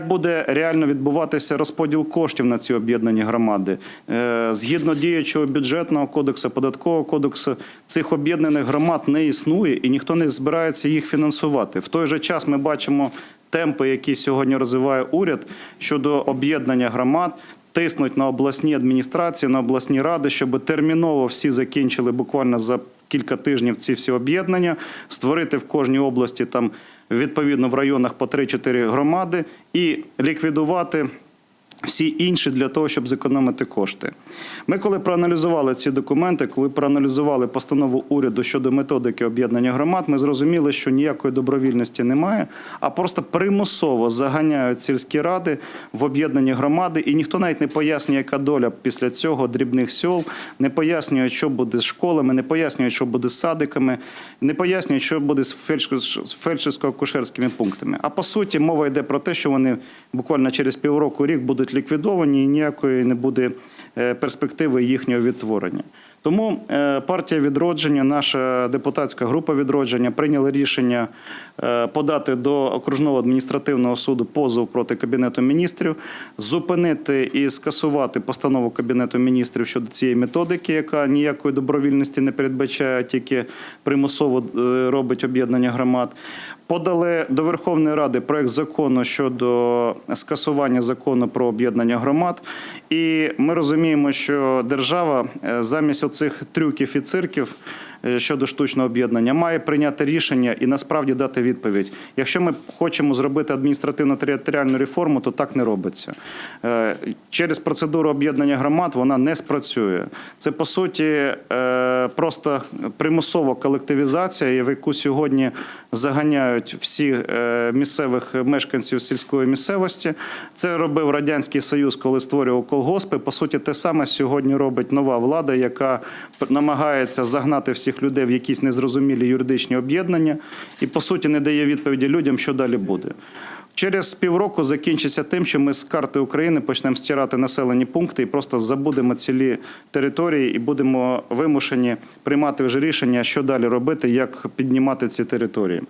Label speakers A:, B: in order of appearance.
A: Буде реально відбуватися розподіл коштів на ці об'єднані громади. Е, Згідно діючого бюджетного кодексу, податкового кодексу, цих об'єднаних громад не існує і ніхто не збирається їх фінансувати. В той же час ми бачимо темпи, які сьогодні розвиває уряд щодо об'єднання громад. Тиснуть на обласні адміністрації, на обласні ради, щоб терміново всі закінчили буквально за кілька тижнів ці всі об'єднання, створити в кожній області там відповідно в районах по 3-4 громади і ліквідувати. Всі інші для того, щоб зекономити кошти. Ми, коли проаналізували ці документи, коли проаналізували постанову уряду щодо методики об'єднання громад, ми зрозуміли, що ніякої добровільності немає, а просто примусово заганяють сільські ради в об'єднані громади, і ніхто навіть не пояснює, яка доля після цього дрібних сіл, не пояснює, що буде з школами, не пояснює, що буде з садиками, не пояснює, що буде з фельдшерсько- фельдшерсько-акушерськими пунктами. А по суті, мова йде про те, що вони буквально через півроку рік будуть ліквідовані, і ніякої не буде е, перспективи їхнього відтворення. Тому е, партія відродження, наша депутатська група відродження прийняли рішення е, подати до окружного адміністративного суду позов проти кабінету міністрів, зупинити і скасувати постанову кабінету міністрів щодо цієї методики, яка ніякої добровільності не передбачає, тільки примусово робить об'єднання громад. Подали до Верховної Ради проект закону щодо скасування закону про об'єднання громад. І ми розуміємо, що держава е, замість оцих трюків і цирків е, щодо штучного об'єднання має прийняти рішення і насправді дати відповідь. Якщо ми хочемо зробити адміністративно-територіальну реформу, то так не робиться. Е, Через процедуру об'єднання громад вона не спрацює. Це по суті просто примусова колективізація, в яку сьогодні заганяють всі місцевих мешканців сільської місцевості. Це робив радянський союз, коли створював колгоспи. По суті, те саме сьогодні робить нова влада, яка намагається загнати всіх людей в якісь незрозумілі юридичні об'єднання, і по суті не дає відповіді людям, що далі буде. Через півроку закінчиться тим, що ми з карти України почнемо стирати населені пункти і просто забудемо цілі території і будемо вимушені приймати вже рішення, що далі робити, як піднімати ці території.